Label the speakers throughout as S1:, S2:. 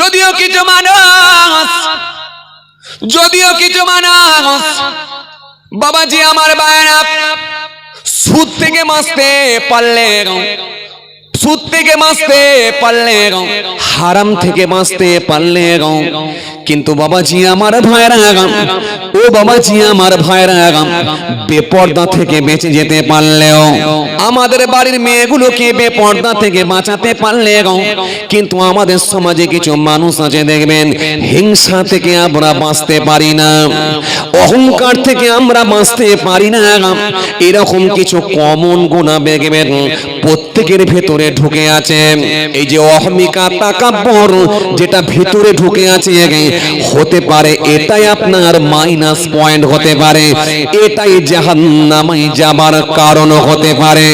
S1: যদিও কিছু মানুষ, যদিও কিছু মানুষ, বাবাজি আমার বায়না সুদ থেকে বাঁচতে পারলে, সুদ থেকে বাঁচতে পারলে হারাম থেকে বাঁচতে পারলে কিন্তু বাবাজি আমার ভাইরা ও বাবাজি আমার ভাইরা বেপর্দা থেকে বেঁচে যেতে পারলেও আমাদের বাড়ির মেয়েগুলোকে বেপর্দা থেকে বাঁচাতে পারলে কিন্তু আমাদের সমাজে কিছু মানুষ আছে, দেখবেন, হিংসা থেকে আমরা বাঁচতে পারি না। অহংকার থেকে আমরা বাঁচতে পারি না এরকম কিছু কমন গুণা দেখবেন, প্রত্যেকের ভেতরে ঢুকে আছে। এই যে অহমিকা তাকাব্বর যেটা ভিতরে ঢুকে আছে হতে পারে এটাই আপনার মাইনাস পয়েন্ট হতে পারে। এটাই জাহান্নামে যাবার কারণ হতে পারে।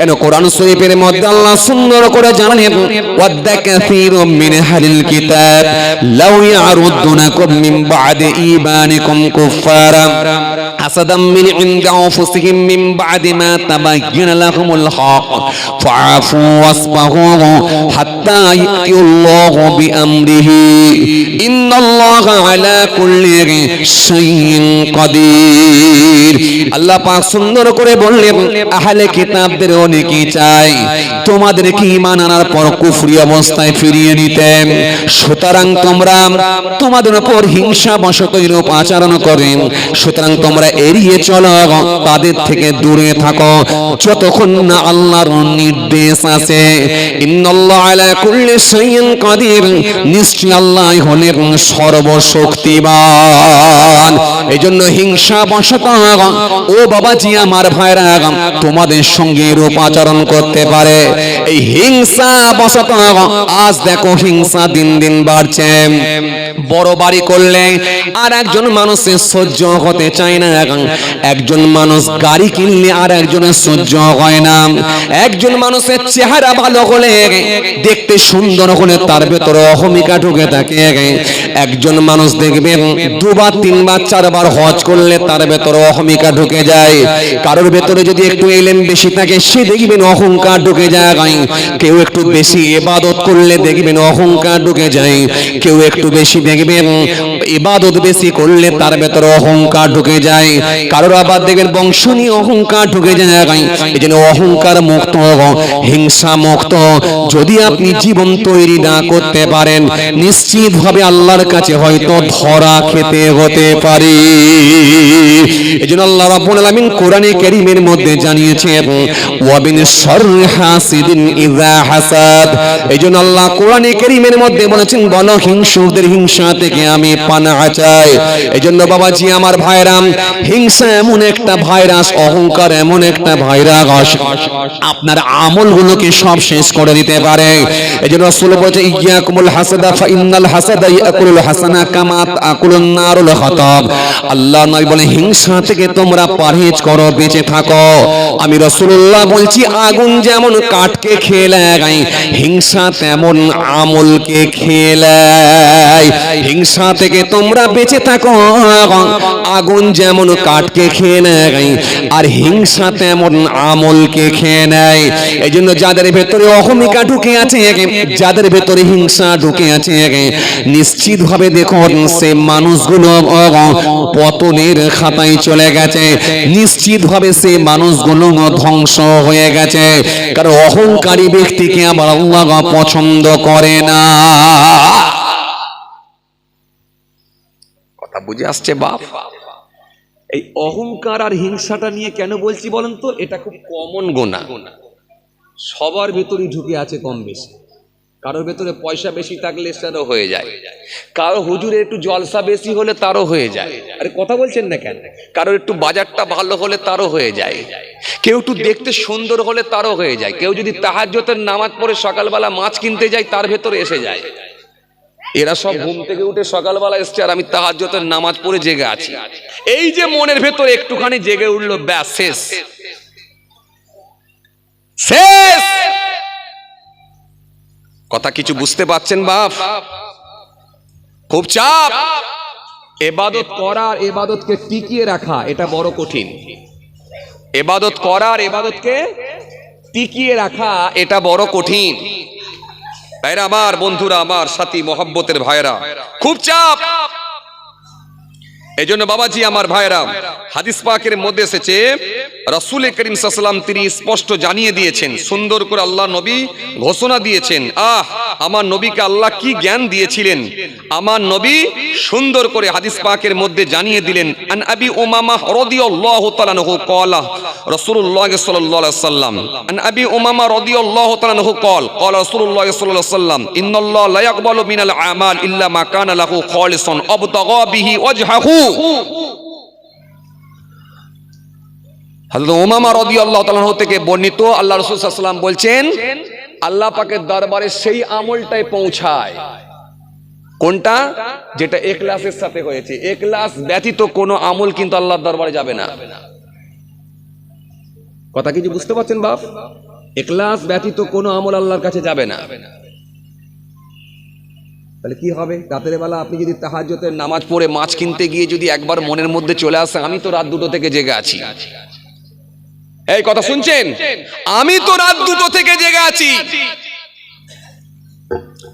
S1: কেন কোরআন শরীফের মধ্যে আল্লাহ সুন্দর করে জানালেন ওয়াদ্দা কাসীরুম মিন আহলিল কিতাব, লাউ ইয়ারুদ্দুনাকুম মিন বাদি ঈমানিকুম কুফারা হাসাদাম মিন ইনদি আনফুসিহিম মিন বাদি মা তাবাyyana লাহুমুল হক, ফাআফু ওয়াসফাহু হাত্তা ইয়াতিউল্লাহু বিআমরিহি, ইন্নাল্লাহা আলা কুল্লি শাইইন কাদির। আল্লাহ পাক সুন্দর করে বললেন, আহলে কিতাবদের অনেকেই চাই? তোমাদের কি ঈমান আনার পর কুফরি অবস্থায় ফিরিয়ে নিতে? সুতরাং তোমরা তোমাদের উপর হিংসা বশত এরূপ আচরণ করেন সুতরাং তোমরা এড়িয়ে চলো তাদের থেকে দূরে থাকো। যতক্ষণ না আল্লাহর নির্দেশ আছে। ইন্নাল্লাহ আলা কুল্লি শাইইন কাদির। নিশ্চয় আল্লাহ হলেন সর্বশক্তিমান। এই জন্য হিংসা বশত ও বাবাজি আমার ভাইরা, তোমাদের সঙ্গে রূপ আচরণ করতে পারে। এই হিংসা বশত আজ দেখো হিংসা দিন দিন বাড়ছে। বড় বাড়ি করলে আর একজন মানুষের সহ্য হতে চায় না একজন মানুষ গাড়ি কিনলে আর একজনের সহ্য হয় না। একজন মানুষের চেহারা ভালো হলে দেখতে সুন্দর হলে তার ভেতরে অহমিকা ঢুকে থাকে। একজন মানুষ দেখবেন দুবার, তিনবার, চারবার হজ করলে তার ভেতরে অহমিকা ঢুকে যায়। কারোর ভেতরে যদি একটু এলেম বেশি থাকে, সে দেখবেন অহংকার ঢুকে যায়। কেউ একটু বেশি এবাদত করলে দেখবেন অহংকার ঢুকে যায়। কেউ একটু বেশি দেখবেন ইবাদত বেশি করলে তার ভেতরে অহংকার ঢুকে যায়। কারোর আবার দেখবেন বংশ নিয়ে অহংকার ঢুকে যায়। এই জন্য অহংকার মুক্ত, হিংসা মুক্ত। যদি আপনি জীবন তৈরি না করতে পারেন নিশ্চিত ভাবে আল্লাহর কাছে হয়তো ধরা খেতে হতে পারে। এই জন্য আল্লাহ রাব্বুল আলামিন কোরআনে কারীমের মধ্যে জানিয়েছেন ওয়াবিন শাররি হাসিদিন ইযা হাসাদ। এই জন্য আল্লাহ কোরআনে কারীমের মধ্যে বলেছেন হিংসা থেকে আমি চাই। এই জন্য বাবাজি, আমার ভাইরাম হিংসা এমন একটা ভাইরাস, অহংকার এমন একটা ভাইরাস। আপনার আমলগুলোকে সব শেষ করে দিতে পারে। এই জন্য রাসূল বলেছে ইয়াকুমুল হাসাদা ফা ইন্নাল হাসাদা ইয়াকুলুল হাসানা কামা তাকুলুন নারুল খাতাব। আল্লাহ নয় বলে হিংসা থেকে তোমরা পারহেজ করো, বেঁচে থাকো। আমি রাসূলুল্লাহ বলছি, আগুন যেমন কাঠকে লাগাই হিংসা তেমন আমলকে লাগাই হিংসা থেকে তোমরা বেঁচে থাকো, আগুন যেমন কাঠকে খেয়ে নেয় আর হিংসা তেমন আমলকে খেয়ে নেয় এই জন্য যাদের ভেতরে অহমিকা ঢুকে আছে, যাদের ভেতরে হিংসা ঢুকে আছে, নিশ্চিত ভাবে দেখুন, সে মানুষগুলো, পতনের খাতায় চলে গেছে। নিশ্চিত ভাবে সে মানুষগুলো ধ্বংস হয়ে গেছে। কারণ অহংকারী ব্যক্তিকে আবার আল্লাহ পছন্দ করে না। কথা বুঝে আসছে বাপ? এই অহংকার আর হিংসাটা নিয়ে কেন বলছি বলেন তো? এটা খুব কমন গোনা। সবার ভেতরই ঢুকে আছে কম বেশি। কারোর ভেতরে পয়সা বেশি থাকলে সেটাও হয়ে যায়। কারও হুজুরে একটু জলসা বেশি হলে তারও হয়ে যায়। আরে কথা বলছেন না কেন? কারোর একটু বাজারটা ভালো হলে তারও হয়ে যায়। কেউ একটু দেখতে সুন্দর হলে তারও হয়ে যায়। কেউ যদি তাহাজ্জতের নামাজ পড়ে সকালবেলা মাছ কিনতে যায়, তার ভেতরে এসে যায়। এরা সব ঘুম থেকে উঠে সকালবেলা এসছে আর আমি তাহাজ্জতের নামাজ পড়ে জেগে আছি। এই যে মনের ভেতর একটুখানি জেগে উঠল, ব্যাস, শেষ। শেষ! কথা কিছু বুঝতে পাচ্ছেন বাপ? খুব চাপ। এবাদত করার এবাদতকে টিকিয়ে রাখা, এটা বড় কঠিন। এবাদত করার এবাদতকে টিকিয়ে রাখা এটা বড় কঠিন।
S2: আমার বন্ধুরা, আমার সাথী মোহাম্মতের ভাইরা খুব চাপ। এই জন্য বাবাজি, আমার ভাইরা হাদিস পাকের মধ্যে এসেছে, রসুল করিম সাল্লাম তিনি স্পষ্ট জানিয়ে দিয়েছেন, সুন্দর করে আল্লাহ নবী ঘোষণা দিয়েছেন, আহ, আমার নবীকে আল্লাহ কি জ্ঞান দিয়েছিলেন? আমার নবী সুন্দর করে হাদিস পাকের মধ্যে জানিয়ে দিলেন, আন আবি উমামা রাদিয়াল্লাহু তাআলা আনহু ক্বালা, রাসূলুল্লাহ সাল্লাল্লাহু আলাইহি সাল্লাম আন আবি উমামা রাদিয়াল্লাহু তাআলা আনহু ক্বাল, ক্বালা রাসূলুল্লাহ সাল্লাল্লাহু আলাইহি সাল্লাম ইন্নাল্লাহ লা ইয়াকবালু মিনাল আমাল ইল্লা মা কানা লাহু খালিসান, আবতাগা বিহি ওয়াজহাহু। দরবারে পৌঁছায়। কোনটা? যেটা একলাসের সাথে হয়েছে। একলাস ব্যতীত আমল কিন্তু আল্লাহর দরবারে যাবে না। কথা কিছু বুঝতে পারছেন বাপ? একলাস ব্যতীত কোনো আমল আল্লাহর কাছে যাবে না। তাহলে কি হবে? রাতের বেলা আপনি যদি তাহাজ্জতের নামাজ পড়ে মাছ কিনতে গিয়ে যদি একবার মনের মধ্যে চলে আসে, আমি তো রাত দুটো থেকে জেগে আছি। এই কথা শুনছেন? আমি তো রাত দুটো থেকে জেগে আছি।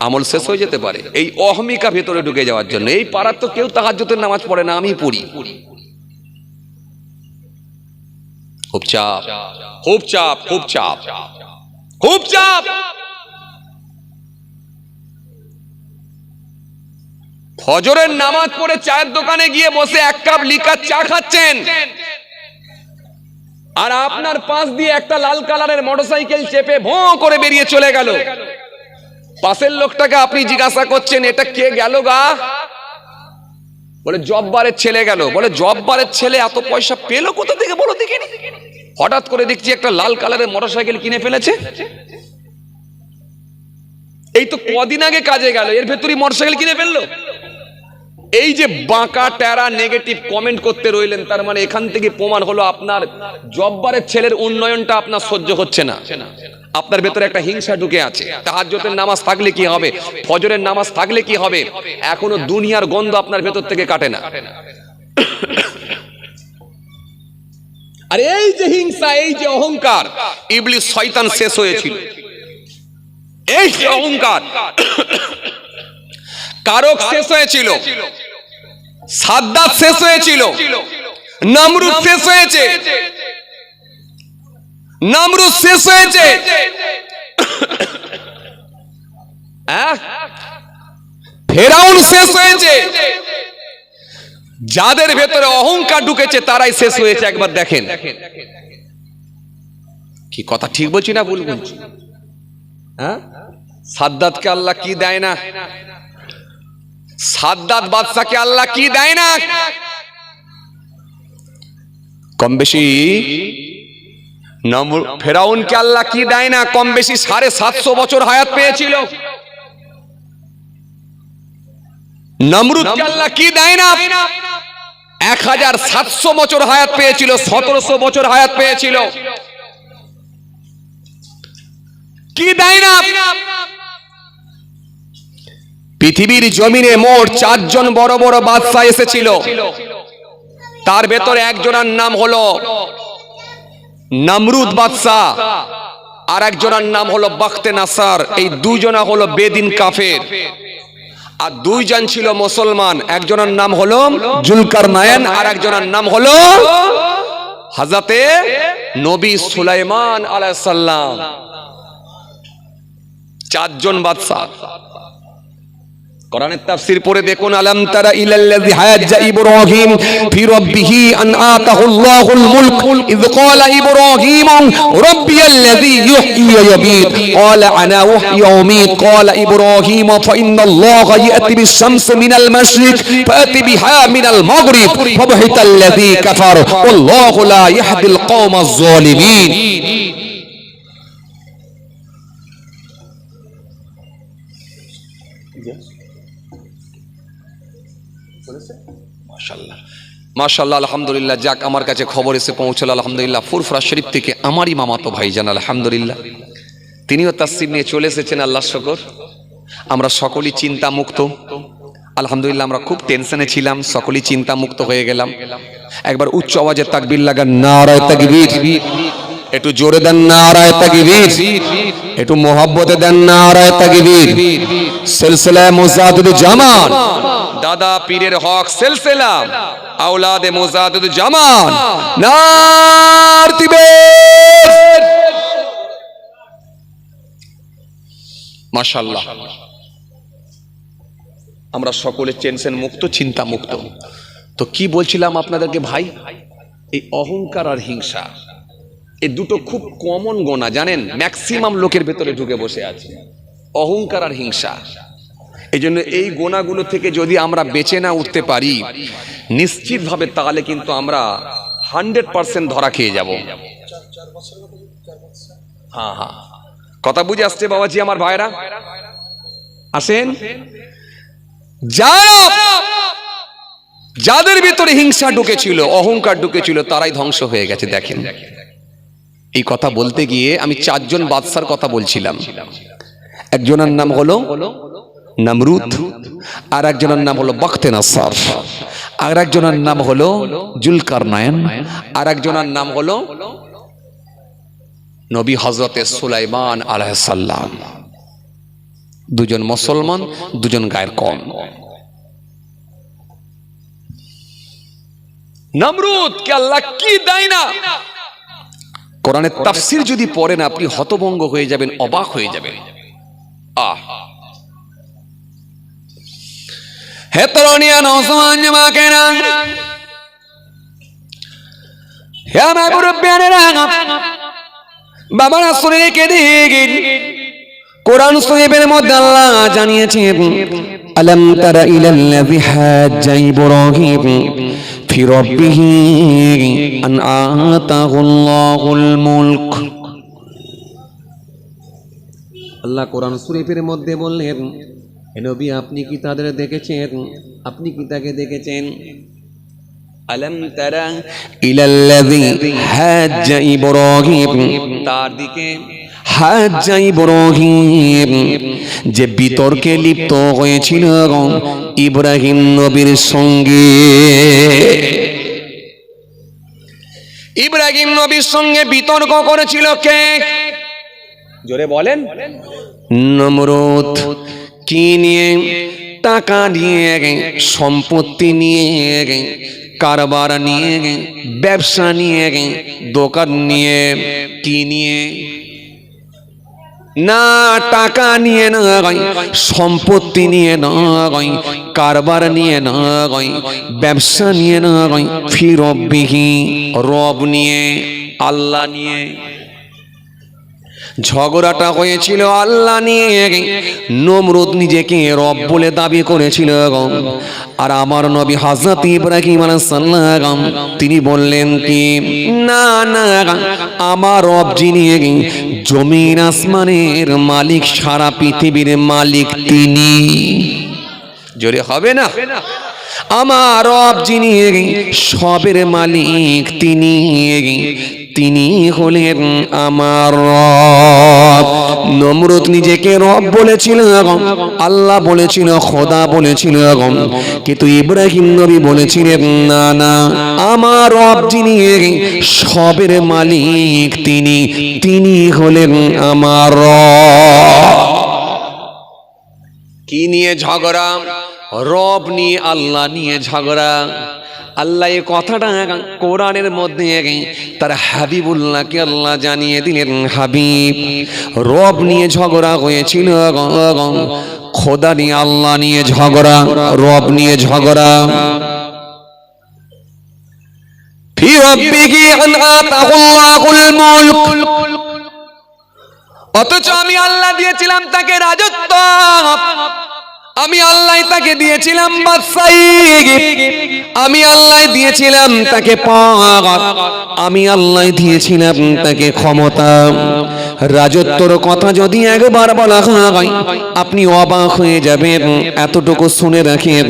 S2: আমল শেষ হয়ে যেতে পারে। এই অহমিকা ভেতরে ঢুকে যাওয়ার জন্য। এই পাড়ার তো কেউ তাহাজ্জতের নামাজ পড়ে না আমি পড়ি। খুব চাপ। খুব চাপ খুব চাপ। খুব চাপ। ফজরের নামাজ পড়ে চায়ের দোকানে গিয়ে বসে এক কাপ লিকার চা খাচ্ছেন। আর আপনার পাশ দিয়ে একটা লাল কালারের মোটরসাইকেল চেপে ভোঁ করে বেরিয়ে চলে গেল। পাশের লোকটাকে আপনি জিজ্ঞাসা করছেন, এটা কে গেল গা? বলে, জব্বারের ছেলে গেল। বলে, জব্বারের ছেলে, এত পয়সা পেল কোথা থেকে বলো দেখিনি হঠাৎ করে দেখছি একটা লাল কালারের মোটরসাইকেল কিনে ফেলেছে। এই তো কদিন আগে কাজে গেল, এর ভেতরই মোটরসাইকেল কিনে ফেলল। এই যে বাঁকা টেরা নেগেটিভ কমেন্ট করতে রইলেন, তার মানে এখান থেকে প্রমাণ হলো আপনার জব্বারের ছেলের উন্নয়নটা আপনার সহ্য হচ্ছে না। আপনার ভেতরে একটা হিংসা ঢুকে আছে। তাহাজ্জতের নামাজ থাকলে কি হবে? ফজরের নামাজ থাকলে কি হবে? এখনও দুনিয়ার গন্ধ আপনার ভেতর থেকে কাটে না। আর এই যে হিংসা, এই যে অহংকার, ইবলিস শয়তান শেষ হয়েছিল। এই যে অহংকার কারক শেষ হয়েছিল। সাদ্দাত শেষ হয়েছিল। নমরুদ শেষ হয়েছে। নমরুদ শেষ হয়েছে। আহ? ফেরাউন শেষ হয়েছে। যাদের ভেতরে অহংকার ঢুকেছে, তারাই শেষ হয়েছে, একবার দেখেন। কি কথা ঠিক বলছি না ভুল বলছি? হ্যাঁ? সাদ্দাতকে আল্লাহ কি দেয় না? সাদ্দাত বাদশাকে আল্লাহ কি দেয় না? কম বেশি নমর- ফেরাউনকে আল্লাহ কি দেয় না? কম বেশি সাড়ে সাতশো বছর হায়াত পেয়েছিল। নমরুদকে আল্লাহ কি দেয় না? এক হাজার সাতশো বছর হায়াত পেয়েছিল, সতেরোশো বছর হায়াত পেয়েছিল। কি দেয় না? পৃথিবীর জমিনে মোট চারজন বড় বড় বাদশাহ এসেছিল। তার ভেতরে একজনের নাম হলো নামরুদ বাদশাহ আর একজনের নাম হলো বখতে নাসার। এই দুজনা হলো বেদিন কাফের। আর দুইজন ছিল মুসলমান। একজনের নাম হলো জুলকার নায়ন আর একজনের নাম হলো হাজাতে নবী সুলাইমান আলাইহিস সালাম। চারজন বাদশাহ। কোরআনের তাফসীর পড়ে দেখুন, আলাম তারা ইলাল্লাযী হাজ্জা ইব্রাহিম ফি রাব্বিহি আন আতাহুল্লাহুল মুলক, ইয ক্বালা ইব্রাহিম, রাব্বিয়াল্লাযী ইউহয়ি ওয়া ইউমীত ক্বালা আনা উহয়ি ওয়া উমীত ক্বালা ইব্রাহিম ফাইন্নাল্লাহা ইয়াতি বিশ-শামসি মিনাল মাশরিক ফাতি বিহা মিনাল মাগরিব ফাবহিতাল্লাযী কাফার ওয়াল্লাহু লা ইয়াহদিল কওমাজ মাশাল্লাহ আলহামদুলিল্লাহ, যাক, আমার কাছে খবর এসে পৌঁছলো, আলহামদুলিল্লাহ। ফুরফরা শরীফ থেকে আমারই মামাতো ভাইজান, আলহামদুলিল্লাহ। তিনিও তাসিম নিয়ে চলে এসেছেন আল্লাহ শকর। আমরা সকলেই চিন্তা মুক্ত আলহামদুলিল্লাহ, আমরা খুব টেনশনে ছিলাম, সকলেই চিন্তা মুক্ত হয়ে গেলাম। একবার উচ্চ আওয়াজে তাকবির লাগান, নারায় তাকবীর।
S1: একটু জোরে দেন না আরায় তাকবীর। একটু মোহাব্বতে দেন না আরায় তাকবীর। সিলসিলা মুজাদুদ জামান।
S2: দাদা পীরের হক সেলসেলা। আওলাদে মোজাদুদ জামান।
S1: নার দিবে
S2: মাশাল্লাহ আমরা সকলে টেনশন মুক্ত চিন্তা মুক্ত। তো কি বলছিলাম আপনাদেরকে ভাই? এই অহংকার আর হিংসা। এই দুটো খুব কমন গোনা জানেন? ম্যাক্সিমাম লোকের ভেতরে ঢুকে বসে আছে। অহংকার আর হিংসা। এই জন্য এই গোনাগুলো থেকে যদি আমরা বেঁচে না উঠতে পারি, নিশ্চিতভাবে তাহলে কিন্তু আমরা হান্ড্রেড পার্সেন্ট ধরা খেয়ে যাব। হ্যাঁ হ্যাঁ। কথা বুঝে আসছে বাবাজি আমার ভাইরা? আসেন। যারা যাদের ভিতরে হিংসা ঢুকেছিল, অহংকার ঢুকেছিল, তারাই ধ্বংস হয়ে গেছে, দেখেন। এই কথা বলতে গিয়ে আমি চারজন বাদশার কথা বলছিলাম। একজনের নাম হলো নামরুদ আর একজনের নাম হলো বখতে নাসার আর একজনের নাম হলো জুলকার নায়ন আর একজনের নাম হলো নবী হজরতে সুলাইমান আলাইসাল্লাম দুজন মুসলমান, দুজন গায়ের কম। নমরুদ, কে আল্লাহ কি দেয় না? কোরআনের তাফসির যদি পড়েন, আপনি হতভঙ্গ হয়ে যাবেন, অবাক হয়ে যাবেন। আহ
S1: হে তরুণিয়া নৌসমান জামাকেরা হে আমার মুরব্বিয়ানেরা বাবারা শুনে রেখে দিন কোরআন শরীফের মধ্যে আল্লাহ জানিয়েছেন, আলম তারা ইলাল্লাযী হাজ্জা ইব্রাহিম ফি রাব্বিহি আন আতাহুল্লাহুল মুলক। আল্লাহ কোরআন শরীফের মধ্যে বললেন নবী আপনি কি তাদের দেখেছেন? আপনি কি তাকে দেখেছেন?
S2: আলম তারা
S1: ইলাল্লাযী হাজ্জা ইব্রাহিম।
S2: তার দিকে
S1: হাজ্জা ইব্রাহিম যে বিতর্কে লিপ্ত হয়েছিল ইব্রাহিম নবীর সঙ্গে।
S2: ইব্রাহিম নবীর সঙ্গে বিতর্ক করেছিল কে? জোরে বলেন।
S1: নমরুদ। কি নিয়ে? টাকা নিয়ে, সম্পত্তি নিয়ে, কারবার নিয়ে, ব্যবসা নিয়ে, দোকান নিয়ে, কি নিয়ে? না, টাকা নিয়ে না গই সম্পত্তি নিয়ে না গই কারবার নিয়ে না গই ব্যবসা নিয়ে না গই ফিরবিহি রব নিয়ে, আল্লাহ নিয়ে। ঝগড়াটা হয়েছিল আল্লাহ নিয়ে। নমরুদ নিজেকে রব বলে দাবি করেছিল আর আমার নবী হাজরত ইব্রাহিম আলাইসাল্লাম তিনি বললেন কি, না না, আমার রব যিনি, জমিন আসমানের মালিক, সারা পৃথিবীর মালিক তিনি। জোরে হবে না? আমার রব যিনি, সবের মালিক তিনি। তিনি হলেন আমার রব। নমরুদ নিজেকে রব বলেছিল আল্লাহ বলেছিল, খোদা বলেছিল কিন্তু ইব্রাহিম নবী বলেছিলেন, না না, আমার রব যিনি, সবের মালিক তিনি তিনি হলেন আমার রব। কি নিয়ে ঝগড়া? রব নিয়ে, আল্লাহ নিয়ে ঝগড়া। আল্লাহ এই কথাটা কোরআনের মধ্যে তার হাবিবুল্লাহকে আল্লাহ জানিয়ে দিলেন হাবিব রব নিয়ে ঝগড়া হয়েছিল খোদা নিয়ে আল্লাহ নিয়ে ঝগড়া রব নিয়ে ঝগড়া في ربه أن آتاه الله الملك অথচ আমি আল্লাহ দিয়েছিলাম তাকে রাজত্ব আমি আল্লাহ তাকে দিয়েছিলাম আমি আল্লাহ দিয়েছিলাম তাকে পাওয়া। আমি আল্লাহ দিয়েছিলাম তাকে ক্ষমতা। রাজত্বর কথা যদি একবার বলা হয়, আপনি অবাক হয়ে যাবেন। এতটুকু শুনে রাখেন।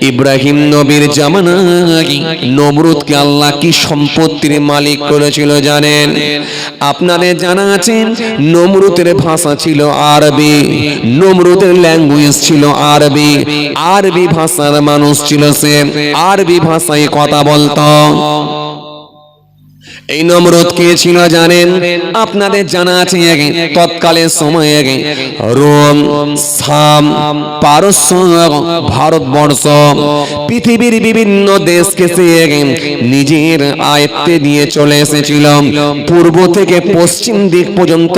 S1: ইব্রাহিম নবীর জামানায় নমরুদকে আল্লাহ কি সম্পত্তির মালিক করেছিল জানেন? আপনাদের জানা আছে, নমরুদের ভাষা ছিল আরবি, নমরুদের ল্যাঙ্গুয়েজ ছিল আরবি। আরবি ভাষার মানুষ ছিল সে। আরবি ভাষায় কথা বলতো। এই নমরুদ কে ছিল জানেন? আপনাদের জানা আছে আগে তৎকালীন সময় আগে। রোম, সাম, পারস্য, ভারতবর্ষ, পৃথিবীর বিভিন্ন দেশকে সে নিজের আয়ত্তে নিয়ে চলে এসেছিল। পূর্ব থেকে পশ্চিম দিক পর্যন্ত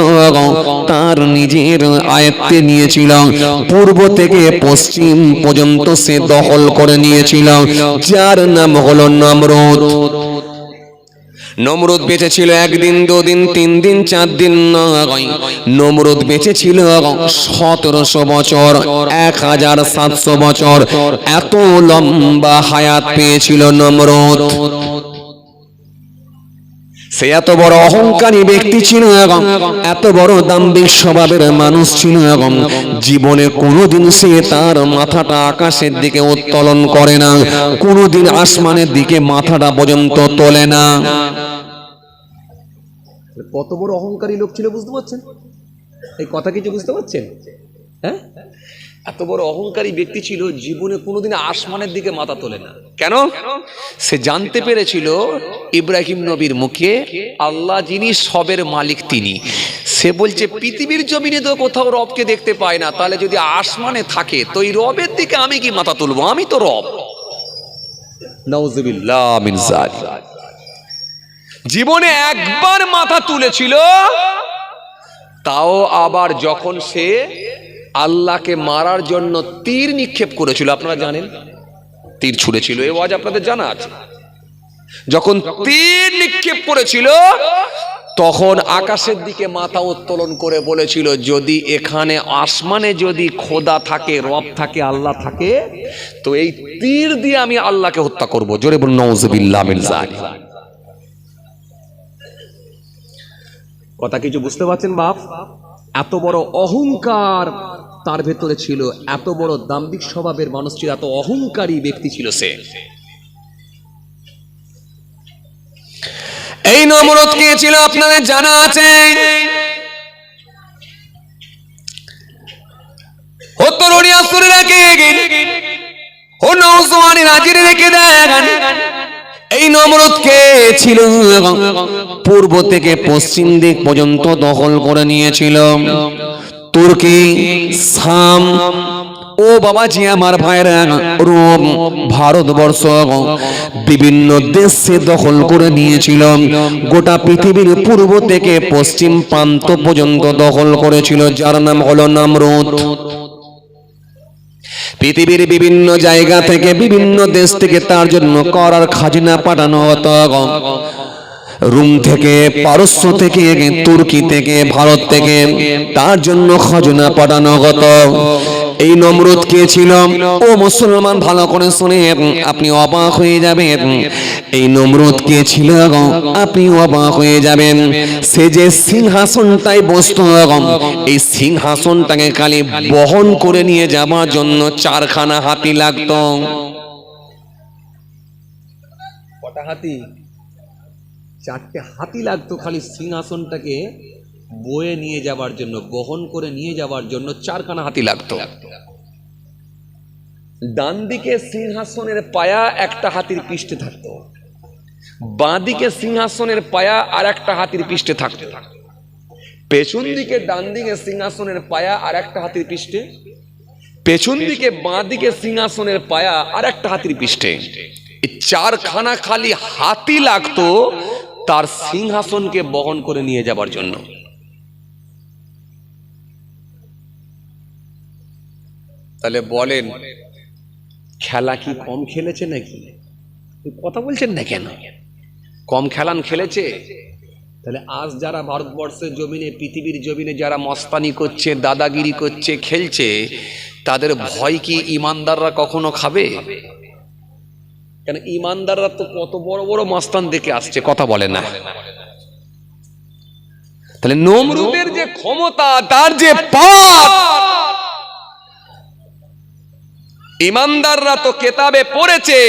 S1: তার নিজের আয়ত্তে নিয়েছিল। পূর্ব থেকে পশ্চিম পর্যন্ত সে দখল করে নিয়েছিল। যার নাম হলো নমরুদ। নমরুদ বেঁচে ছিল একদিন, দুদিন তিন দিন চার দিন নয়। নমরুদ বেঁচে ছিল সতেরোশো বছর, এক হাজার সাতশো বছর। এত লম্বা হায়াত পেয়েছিল নমরুদ। সে এত বড় অহংকারী ব্যক্তি ছিল এবং এত বড় দাম্ভিক স্বভাবের মানুষ ছিল এবং জীবনে কোনোদিন সে তার মাথাটা আকাশের দিকে উত্তোলন করে না, কোনোদিন আসমানের দিকে মাথাটা পর্যন্ত তোলে না।
S3: কত বড় অহংকারী লোক ছিল বুঝতে পারছেন? এই কথা কিছু বুঝতে পারছেন? হ্যাঁ? এত বড় অহংকারী ব্যক্তি ছিল, জীবনে কোনোদিন আসমানের দিকে মাথা তোলে না।
S2: কেন? সে জানতে পেরেছিল ইব্রাহিম নবীর মুখে আল্লাহ যিনি সবের মালিক তিনি। সে বলছে, পৃথিবীর জমিনে তো কোথাও রবকে দেখতে পায় না। তাহলে যদি আসমানে থাকে, তো এই রবের দিকে আমি কি মাথা তুলবো? আমি তো রব।
S3: নওজুবিল্লাহ।
S2: জীবনে একবার মাথা তুলেছিল, তাও আবার যখন সে আল্লাহকে মারার জন্য তীর নিক্ষেপ করেছিল, আপনারা জানেন? তীর ছুঁড়েছিল, এ ওয়াজ আপনাদের জানা আছে। যখন তীর নিক্ষেপ করেছিল, তখন আকাশের দিকে মাথা উত্তোলন করে বলেছিল, যদি এখানে আসমানে যদি খোদা থাকে, রব থাকে, আল্লাহ থাকে, তো এই তীর দিয়ে আমি আল্লাহকে হত্যা করব। জোরে বলুন নওজুবিল্লাহ
S3: কথা কিছু বুঝতে পারছেন, বাপ? এত বড় অহংকার তার ভেতরে ছিল, এত বড় দাম্ভিক স্বভাবের মানুষ ছিল এত অহংকারী ব্যক্তি ছিল সে।
S1: এই নমরুদ কে ছিল আপনাদের জানা আছে? হত্তরণী আসরে রাখে ও রেখে দেন। এই নমরুদ কে ছিল? পূর্ব থেকে পশ্চিম দিক পর্যন্ত দখল করে নিয়েছিল। তুর্কি, সাম, ও বাবাজি আমার ভাইরা রোম ভারতবর্ষ বিভিন্ন দেশে দখল করে নিয়েছিল। গোটা পৃথিবীর পূর্ব থেকে পশ্চিম প্রান্ত পর্যন্ত দখল করেছিল, যার নাম হলো নামরুদ। পৃথিবীর বিভিন্ন জায়গা থেকে বিভিন্ন দেশ থেকে তার জন্য করার খাজনা পাঠানো হতো রুম থেকে, পারস্য থেকে, তুর্কি থেকে, ভারত থেকে তার জন্য খাজনা পাঠানো হতো। এই নমরুদ কে ছিল? ও মুসলমান, ভালো করে শুনে, আপনি অবাক হয়ে যাবেন। এই নমরুদ কে ছিল আপনি অবাক হয়ে যাবেন। সে যে সিংহাসনটাই বসত এই সিংহাসনটাকে খালি বহন করে নিয়ে যাবার জন্য চারখানা হাতি লাগতো।
S3: কটা হাতি? চারটে হাতি লাগতো খালি সিংহাসনটাকে বয়ে নিয়ে যাবার জন্য, বহন করে নিয়ে যাবার জন্য চারখানা হাতি লাগতো। ডান দিকে সিংহাসনের পায়া একটা হাতির পৃষ্ঠে থাকতো। বাঁ দিকে সিংহাসনের পায়া আর একটা হাতির পৃষ্ঠে থাকতো। পেছন দিকে ডান দিকে সিংহাসনের পায়া আর একটা হাতির পৃষ্ঠে। পেছন দিকে বাঁ দিকে সিংহাসনের পায়া আর একটা হাতির পৃষ্ঠে। চারখানা খালি হাতি লাগতো তার সিংহাসনকে বহন করে নিয়ে যাবার জন্য। তাহলে বলেন খেলা কি কম খেলেছে নাকি? কথা বলছেন না কেন? কম খেলান খেলেছে? তাহলে আজ যারা ভারতবর্ষের জমিনে পৃথিবীর জমিনে যারা মস্তানি করছে দাদাগিরি করছে খেলছে তাদের ভয় কি ইমানদাররা কখনো খাবে? কেন ইমানদাররা তো কত বড় বড় মস্তান দেখে আসছে কথা বলে না।
S2: তাহলে নমরুদের যে ক্ষমতা তার যে পাপ ইমানদাররা তো কেতাবে পড়েছে।